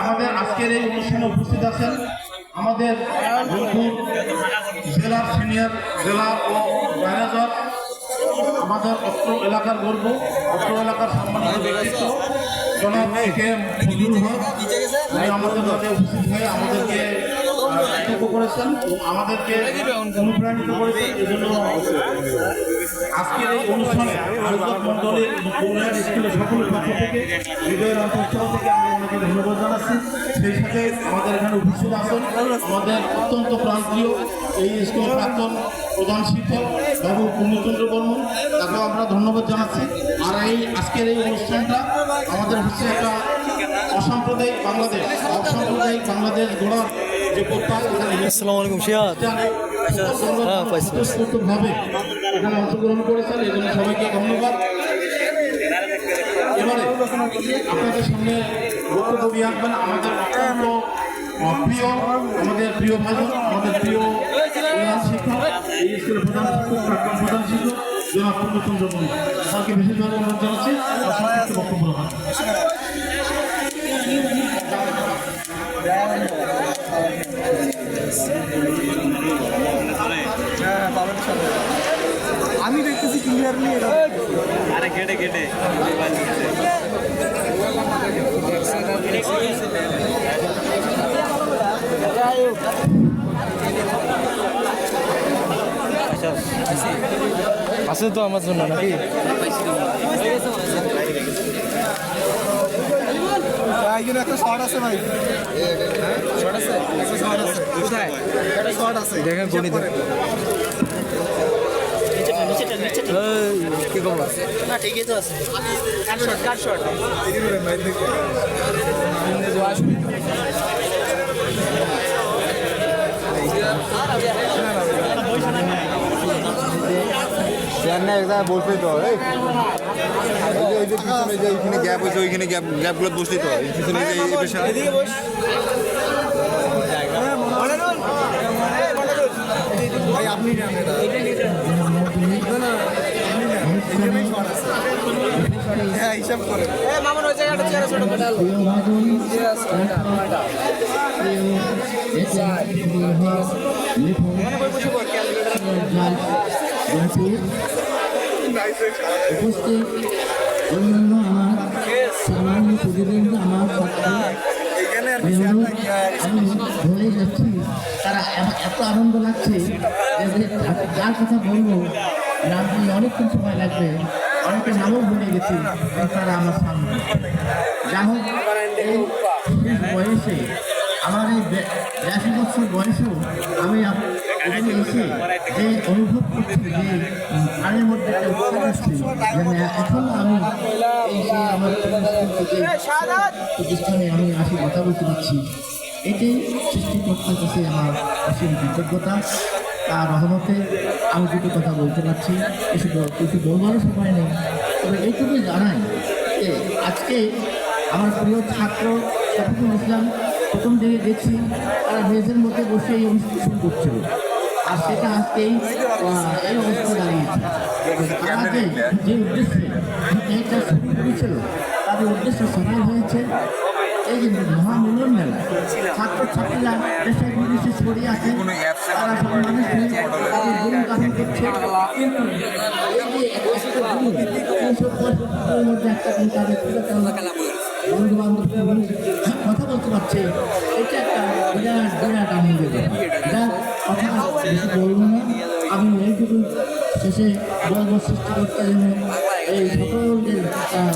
আমাদের আজকের এই অনুষ্ঠানে উপস্থিত আছেন আমাদের বন্ধু জেলার সিনিয়র জেলা ও ম্যানেজার, আমাদের অত্র এলাকার গর্ব, অত্র এলাকার সম্মানিত ব্যক্তিত্ব, জনাব কে ফজলুল হক। আমাদের মাঝে উপস্থিত হয়ে আমাদেরকে আহ, করেছেন আমাদেরকে অনুপ্রাণিত করেছেন আজকের এই অনুষ্ঠানে আয়োজক মন্ডলী কল্যাণ স্কুলের সকল পক্ষ থেকে হৃদয়ের অন্তঃস্থল থেকে আমি ওনাকে ধন্যবাদ জানাচ্ছি। সেই সাথে আমাদের এখানে উপস্থিত আছেন আমাদের অত্যন্ত প্রান্তীয় এই স্কুলের প্রাক্তন প্রধান শিক্ষক বাবু পূর্ণচন্দ্র বর্মন। তাকেও আমরা ধন্যবাদ জানাচ্ছি। আর এই আজকের এই অনুষ্ঠানটা আমাদের হচ্ছে একটা অসাম্প্রদায়িক বাংলাদেশ। অসাম্প্রদায়িক বাংলাদেশ গড়ার আসসালামু আলাইকুম সিয়াদ হ্যাঁ, পাইছি। এখানে অংশগ্রহণ করেছেন এই জন্য সবাইকে ধন্যবাদ এবারে আপনাদের সামনে বক্তব্য দিয়ে আসবেন আমাদের প্রিয় আমাদের প্রিয় ভাজন আমাদের প্রিয় শিক্ষক এই প্রধান শিক্ষক প্রাক্তন প্রধান শিক্ষক জনাব পূর্ণচন্দ্র বন্ধু তাকে বিশেষভাবে অনুরোধ জানাচ্ছি বক্তব্য রাখার। কেটে কেটে। আছে তো আমার জন্য নাকি? এখানে একটা শর্ট আছে ভাই শর্ট আছে একটা শর্ট আছে কোথায় একটা শর্ট আছে দেখেন গণিত কি খবর? না একটা বসবে তো এই। এই যে- এই যে পিছনে যে ওইখানে গ্যাপ হয়েছে ওইখানে গ্যাপ গ্যাপগুলো বসলি তো এই পিছনে যে এই পেশা আপনি নেন এটা না না আপনি নেন এখানেই শর্ট আছে হ্যাঁ হিসাব করে। উপস্থিত অন্যান্য আমার সামান্য প্রতিবন্ধী আমার আমি বলে যাচ্ছি তারা এত আনন্দ লাগছে যে যার কথা বলব দিয়ে অনেকক্ষণ সময় লাগবে। অনেকে নামও ভুলে গেছি তারা আমার সামনে। যা হোক এই বয়সে আমার এই বিরাশি বছর বয়সেও আমি এখানে এসে যে অনুভব করছি যে প্রাণের মধ্যে একটা উৎসাহ আসছে যে না, আমি যে আমার প্রতিষ্ঠানে আমি আসি কথা বলতে পারছি। এটাই সৃষ্টিকর্তার কাছে আমার অসীম কৃতজ্ঞতা। তার রহমতে আমি দুটো কথা বলতে পারছি। কিছু কিছু বলবারও সময় নেই। তবে এইটুকু জানাই যে আজকে আমার প্রিয় ছাত্র শফিকুল ইসলাম প্রথম দিকে দেখছি তারা মেজের মধ্যে বসে এই অনুষ্ঠান করছিল। আর সেটা আজকেই এই অবস্থা দাঁড়িয়েছে। আমাদের যে উদ্দেশ্যে এইটা শুরু করেছিল তাদের উদ্দেশ্য সফল হয়েছে। এই মহামিলন মেলা ছাত্রছাত্রীরা দেশের বিদেশে ছড়িয়ে আছে, তারা সব মানুষ তাদের গুণ গান করছে। কিন্তু কথা বলতে পারছে। এটা একটা আমি এইটুকু শেষে বলব সৃষ্টি করতে যেন এই আহ,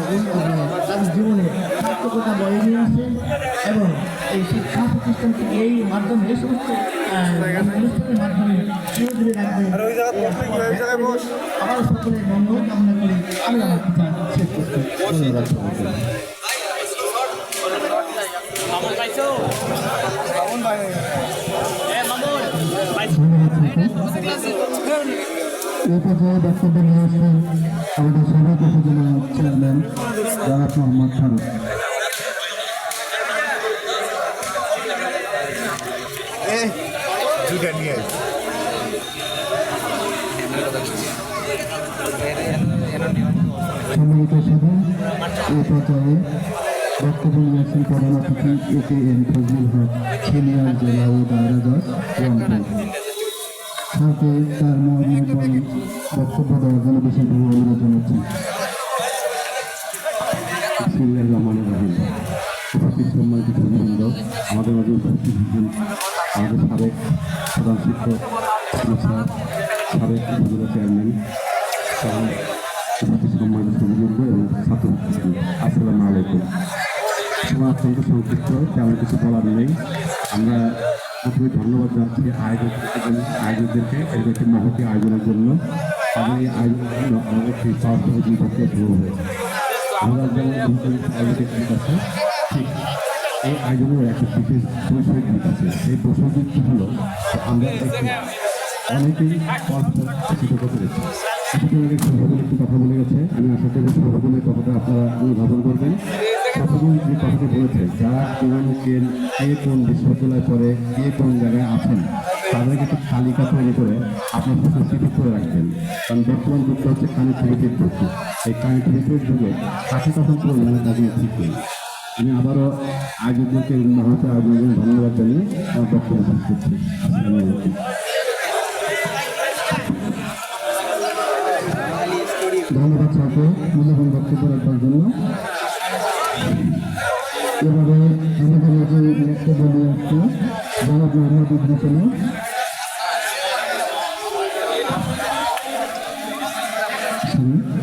তাদের জীবনে সার্থকতা বয়ে নিয়ে আসেন এবং এই শিক্ষা প্রতিষ্ঠানকে এই মাধ্যমে এই সমস্ত অনুষ্ঠানের মাধ্যমে ধীরে ধীরে রাখবে। আবার সকলের মঙ্গল কামনা করে আমি আমার কথা শেষ করতে ধন্যবাদ এই পর্যায়ে বক্তব্য নিয়ে আসবেন আমাদের সভাপতি উপজেলা চেয়ারম্যান জনাব মোহাম্মদ ফারুক। সম্মিলিত সভা এই পর্যায়ে বক্তব্য নিয়েছেন প্রধান অতিথি এ কে এম ফজলুল হক সিনিয়র জেলা ও দায়রা জজ রংপুর সাথে তার মহানুভব বক্তব্য দেওয়ার জন্য বিশেষভাবে অনুরোধ জানাচ্ছি। বিসমিল্লাহির রহমানির রহিম। উপস্থিত সম্মানিত সুন্দরবৃন্দ আমাদের মাঝে উপস্থিত হয়েছেন আমাদের সাবেক প্রধান আসসালামু আলাইকুম। সময় অত্যন্ত সংক্ষিপ্ত, তেমন কিছু বলার নেই। আমরা প্রথমে ধন্যবাদ জানাচ্ছি আয়োজক আয়োজকদেরকে এরকম একটি মহতি আয়োজনের জন্য। তাদের এই আয়োজনের জন্য আমাদের একটি পাওয়ার সহযোগিতা শুরু হয়েছে। এই আয়োজনের একটা বিশেষ দিক আছে। বৈষয়িক দিকটি হলো আমরা অনেকেই শিক্ষিত পেরেছি। কিছুদিন আগে সভাপতি একটি কথা বলে গেছে। আমি আশা করি সভাপতির কথাটা আপনারা অনুধাবন করবেন। যে কথাটা বলেছে যারা কোন কে কোন বিশ্ববিদ্যালয়ে পড়ে, কে কোন জায়গায় আছেন, তাদেরকে একটু তালিকা তৈরি করে আপনার প্রস্তুতি করে রাখবেন। কারণ বর্তমান যুগটা হচ্ছে কানেক্টিভিটির যুগ। এই কানেক্টিভিটির যুগে কাছে করে নেওয়া তাদের ঠিক নেই। আমি আবারও আয়োজকদেরকে মহৎ আয়োজনের ধন্যবাদ জানিয়ে আমার বক্তব্য শেষ করছি। ধন্যবাদ স্যারকে মূল্যবান বক্তব্য রাখবার জন্য এভাবে আমাদের মাঝে নৃত্য বলে আসছে জনাব মোহাম্মদ ইদ্রিসেনা সামনে